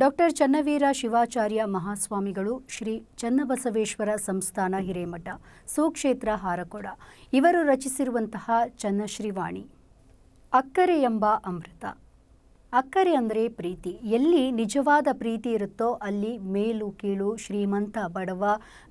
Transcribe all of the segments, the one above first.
Doctor Channaveera Shivacharya ಮಹಾಸ್ವಾಮಿಗಳು ಶ್ರೀ ಚನ್ನಬಸವೇಶ್ವರ ಸಂಸ್ಥಾನ ಹಿರೇಮಠ ಸುಕ್ಷೇತ್ರ ಹಾರಕೊಡ. ಇವರು ರಚಿಸಿರುವಂತಹ ಚನ್ನಶ್ರೀವಾಣಿ, ಅಕ್ಕರೆ ಎಂಬ ಅಮೃತ. ಅಕ್ಕರೆ ಅಂದರೆ ಪ್ರೀತಿ. ಎಲ್ಲಿ ನಿಜವಾದ ಪ್ರೀತಿ ಇರುತ್ತೋ ಅಲ್ಲಿ ಮೇಲು, ಕೀಳು, ಶ್ರೀಮಂತ, ಬಡವ,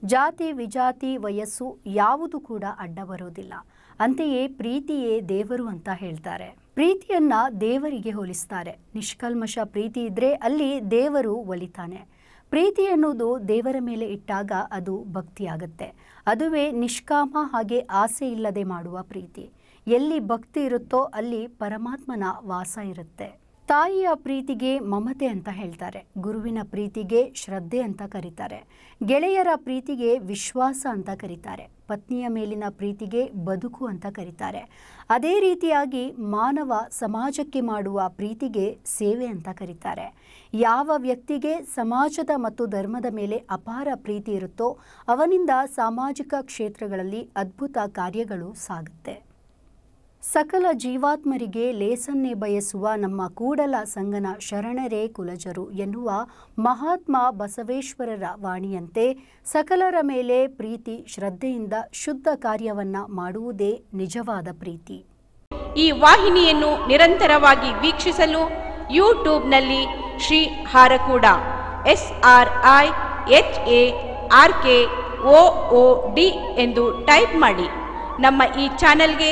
ಜಾತಿ, ವಿಜಾತಿ, ವಯಸ್ಸು ಯಾವುದು ಕೂಡ ಅಡ್ಡ ಬರೋದಿಲ್ಲ. ಅಂತೆಯೇ ಪ್ರೀತಿಯೇ ದೇವರು ಅಂತ ಹೇಳ್ತಾರೆ. ಪ್ರೀತಿಯನ್ನ ದೇವರಿಗೆ ಹೋಲಿಸ್ತಾರೆ. ನಿಷ್ಕಲ್ಮಶ ಪ್ರೀತಿ ಇದ್ರೆ ಅಲ್ಲಿ ದೇವರು ಒಲಿತಾನೆ. ಪ್ರೀತಿ ಅನ್ನೋದು ದೇವರ ಮೇಲೆ ಇಟ್ಟಾಗ ಅದು ಭಕ್ತಿಯಾಗುತ್ತೆ. ಅದುವೇ ನಿಷ್ಕಾಮ ಹಾಗೆ ಆಸೆ ಇಲ್ಲದೆ ಮಾಡುವ ಪ್ರೀತಿ. ಎಲ್ಲಿ ಭಕ್ತಿ ಇರುತ್ತೋ ಅಲ್ಲಿ ಪರಮಾತ್ಮನ ವಾಸ ಇರುತ್ತೆ. ತಾಯಿಯ ಪ್ರೀತಿಗೆ ಮಮತೆ ಅಂತ ಹೇಳ್ತಾರೆ. ಗುರುವಿನ ಪ್ರೀತಿಗೆ ಶ್ರದ್ಧೆ ಅಂತ ಕರೀತಾರೆ. ಗೆಳೆಯರ ಪ್ರೀತಿಗೆ ವಿಶ್ವಾಸ ಅಂತ ಕರೀತಾರೆ. ಪತ್ನಿಯ ಮೇಲಿನ ಪ್ರೀತಿಗೆ ಬದುಕು ಅಂತ ಕರೀತಾರೆ. ಅದೇ ರೀತಿಯಾಗಿ ಮಾನವ ಸಮಾಜಕ್ಕೆ ಮಾಡುವ ಪ್ರೀತಿಗೆ ಸೇವೆ ಅಂತ ಕರೀತಾರೆ. ಯಾವ ವ್ಯಕ್ತಿಗೆ ಸಮಾಜದ ಮತ್ತು ಧರ್ಮದ ಮೇಲೆ ಅಪಾರ ಪ್ರೀತಿ ಇರುತ್ತೋ ಅವನಿಂದ ಸಾಮಾಜಿಕ ಕ್ಷೇತ್ರಗಳಲ್ಲಿ ಅದ್ಭುತ ಕಾರ್ಯಗಳು ಸಾಗುತ್ತೆ. ಸಕಲ ಜೀವಾತ್ಮರಿಗೆ ಲೇಸನ್ನೇ ಬಯಸುವ ನಮ್ಮ ಕೂಡಲ ಸಂಗನ ಶರಣರೇ ಕುಲಜರು ಎನ್ನುವ ಮಹಾತ್ಮ ಬಸವೇಶ್ವರರ ವಾಣಿಯಂತೆ ಸಕಲರ ಮೇಲೆ ಪ್ರೀತಿ, ಶ್ರದ್ಧೆಯಿಂದ ಶುದ್ಧ ಕಾರ್ಯವನ್ನ ಮಾಡುವುದೇ ನಿಜವಾದ ಪ್ರೀತಿ. ಈ ವಾಹಿನಿಯನ್ನು ನಿರಂತರವಾಗಿ ವೀಕ್ಷಿಸಲು ಯೂಟ್ಯೂಬ್ನಲ್ಲಿ Shri Harakuda, S R I H A R K O D ಎಂದು ಟೈಪ್ ಮಾಡಿ. ನಮ್ಮ ಈ ಚಾನೆಲ್ಗೆ